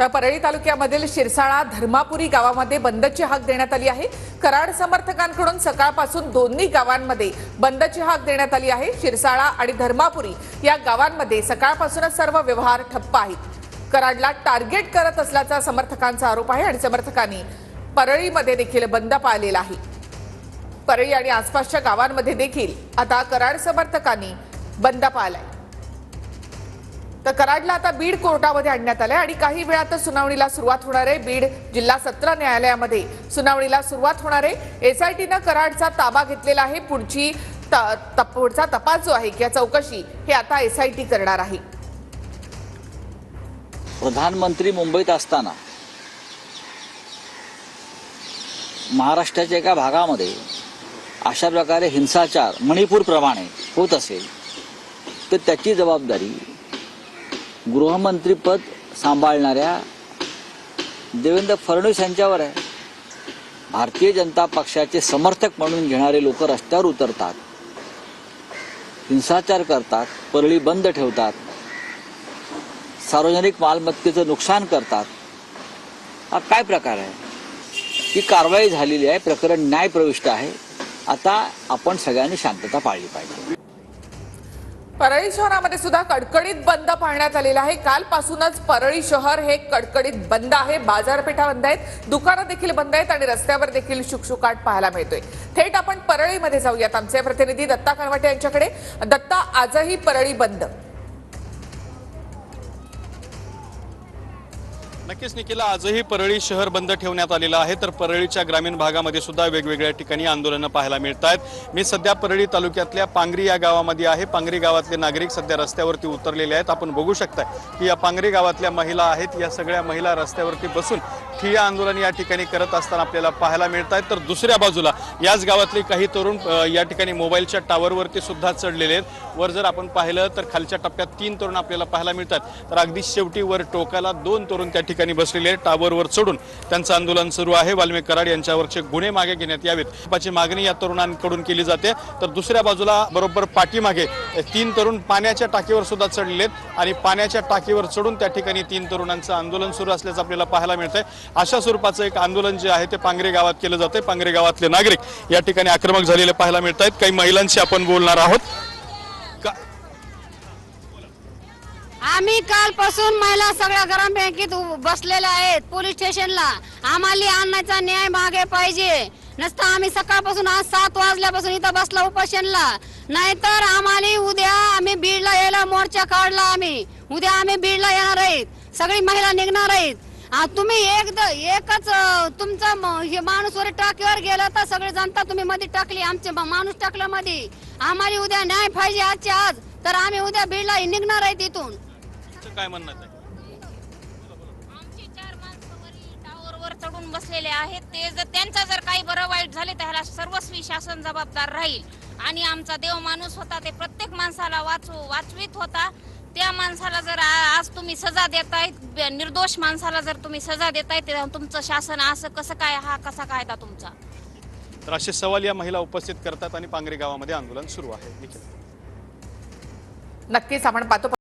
तर परळी तालुक्यामधील शिरसाळा धर्मापुरी गावामध्ये बंदची हाक देण्यात आली आहे. कराड समर्थकांकडून सकाळपासून दोन्ही गावांमध्ये बंदची हाक देण्यात आली आहे. शिरसाळा आणि धर्मापुरी या गावांमध्ये सकाळपासूनच सर्व व्यवहार ठप्प आहेत. कराडला टार्गेट करत असल्याचा समर्थकांचा आरोप आहे आणि समर्थकांनी परळीमध्ये देखील बंद पाळलेला आहे. परळी आणि आसपासच्या गावांमध्ये देखील आता कराड समर्थकांनी बंद पाळलाय. तर कराडला आता बीड कोर्टामध्ये आणण्यात आलंय आणि काही वेळातच सुनावणीला सुरुवात होणार आहे. बीड जिल्हा सत्र न्यायालयामध्ये सुनावणीला सुरुवात होणार आहे. एसआयटीनं कराडचा ताबा घेतलेला आहे. पुढची पुढचा तपास जो आहे किंवा चौकशी हे आता एसआयटी करणार आहे. प्रधानमंत्री मुंबईत असताना महाराष्ट्राच्या एका भागामध्ये अशा प्रकारे हिंसाचार मणिपूरप्रमाणे होत असेल तर त्याची जबाबदारी गृहमंत्रीपद सांभाळणाऱ्या देवेंद्र फडणवीस यांच्यावर आहे. भारतीय जनता पक्षाचे समर्थक म्हणून घेणारे लोक रस्त्यावर उतरतात. हिंसाचार करतात परळी बंद ठेवतात. सार्वजनिक मालमत्तेचं नुकसान करतात. हा काय प्रकार आहे? ही कारवाई झालेली आहे प्रकरण न्यायप्रविष्ट आहे. आता आपण सगळ्यांनी शांतता पाळली पाहिजे. परळी शहरामध्ये सुद्धा कडकडीत बंद पाळण्यात आलेला आहे. कालपासूनच परळी शहर हे कडकडीत बंद आहे. बाजारपेठा बंद आहेत दुकानं देखील बंद आहेत आणि रस्त्यावर देखील शुकशुकाट पाहायला मिळतोय. थेट आपण परळीमध्ये जाऊयात आमचे प्रतिनिधी दत्ता कनवटे यांच्याकडे. दत्ता आजही परळी बंद. नक्कीच निखिला आजही परळी शहर बंद ठेवण्यात आलेलं आहे. तर परळीच्या ग्रामीण भागामध्ये सुद्धा वेगवेगळ्या ठिकाणी आंदोलनं पाहायला मिळत आहेत मी सध्या परळी तालुक्यातल्या पांगरी या गावामध्ये आहे. पांगरी गावातले नागरिक सध्या रस्त्यावरती उतरलेले आहेत. आपण बघू शकता की या पांगरी गावातल्या महिला आहेत. या सगळ्या महिला रस्त्यावरती बसून ठिय्या आंदोलन या ठिकाणी करत असताना आपल्याला पाहायला मिळत आहेत तर दुसऱ्या बाजूला याच गावातले काही तरुण या ठिकाणी मोबाईलच्या टावरवरती सुद्धा चढलेले आहेत. वर जर आपण पाहिलं तर खालच्या टप्प्यात तीन तरुण आपल्याला पाहायला मिळतात. तर अगदी शेवटी वर टोकाला दोन तरुण त्या ठिकाणी बसलेले आहेत टावरवर चढून. त्यांचं आंदोलन सुरू आहे. वाल्मिक कराड यांच्यावरचे गुन्हे मागे घेण्यात यावेत. पाची मागणी या तरुणांकडून केली जाते. तर दुसऱ्या बाजूला बरोबर पाठीमागे तीन तरुण पाण्याच्या टाकीवर सुद्धा चढलेले आहेत आणि पाण्याच्या टाकीवर चढून त्या ठिकाणी तीन तरुणांचं आंदोलन सुरू असल्याचं आपल्याला पाहायला मिळतंय. अशा स्वरूपाचं एक आंदोलन जे आहे ते पांगरे गावात केलं जाते पांगरे गावातले नागरिक या ठिकाणी आक्रमक झालेले पाहायला मिळत आहेत काही महिलांशी आपण बोलणार आहोत. का- आम्ही कालपासून महिला सगळ्या ग्राम बँकेत बसलेल्या आहेत. पोलीस स्टेशनला. आम्हाला आणण्याचा न्याय मागे पाहिजे. नसता आम्ही सकाळपासून आज सात वाजल्यापासून इथं बसला उपोषणला. नाहीतर आम्हाला उद्या आम्ही बीडला यायला मोर्चा काढला आम्ही. उद्या आम्ही बीडला येणार आहेत. सगळी महिला निघणार आहेत. आ, तुम्ही एकदा एकच अ, तुमचा म- हे माणूस वर टाकीवर गेला तर सगळे जनता तुम्ही मध्ये टाकली आमचे म- माणूस टाकला मध्ये आम्हाला उद्या न्याय पाहिजे आजच्या आज तर आम्ही उद्या बीडला निघणार आहेत इथून तुमचं काय म्हणणं आहे? आमचे चार माणसं टावरवर चढून बसलेले आहेत. ते जर त्यांचा जर काही बरं वाईट झाले तर ह्याला सर्वस्वी शासन जबाबदार राहील. आणि आमचा देव माणूस होता ते प्रत्येक माणसाला वाचू वाचवीत होता. त्या माणसाला जर आ- आज तुम्ही सजा देताय ब- निर्दोष माणसाला जर तुम्ही सजा देताय ते तुमचं शासन असं कसं काय हा कसा कायदा तुमचा? तर असे सवाल या महिला उपस्थित करतात आणि पांगरे गावामध्ये आंदोलन सुरू आहे. निखिल. नक्कीच आपण पाहतो.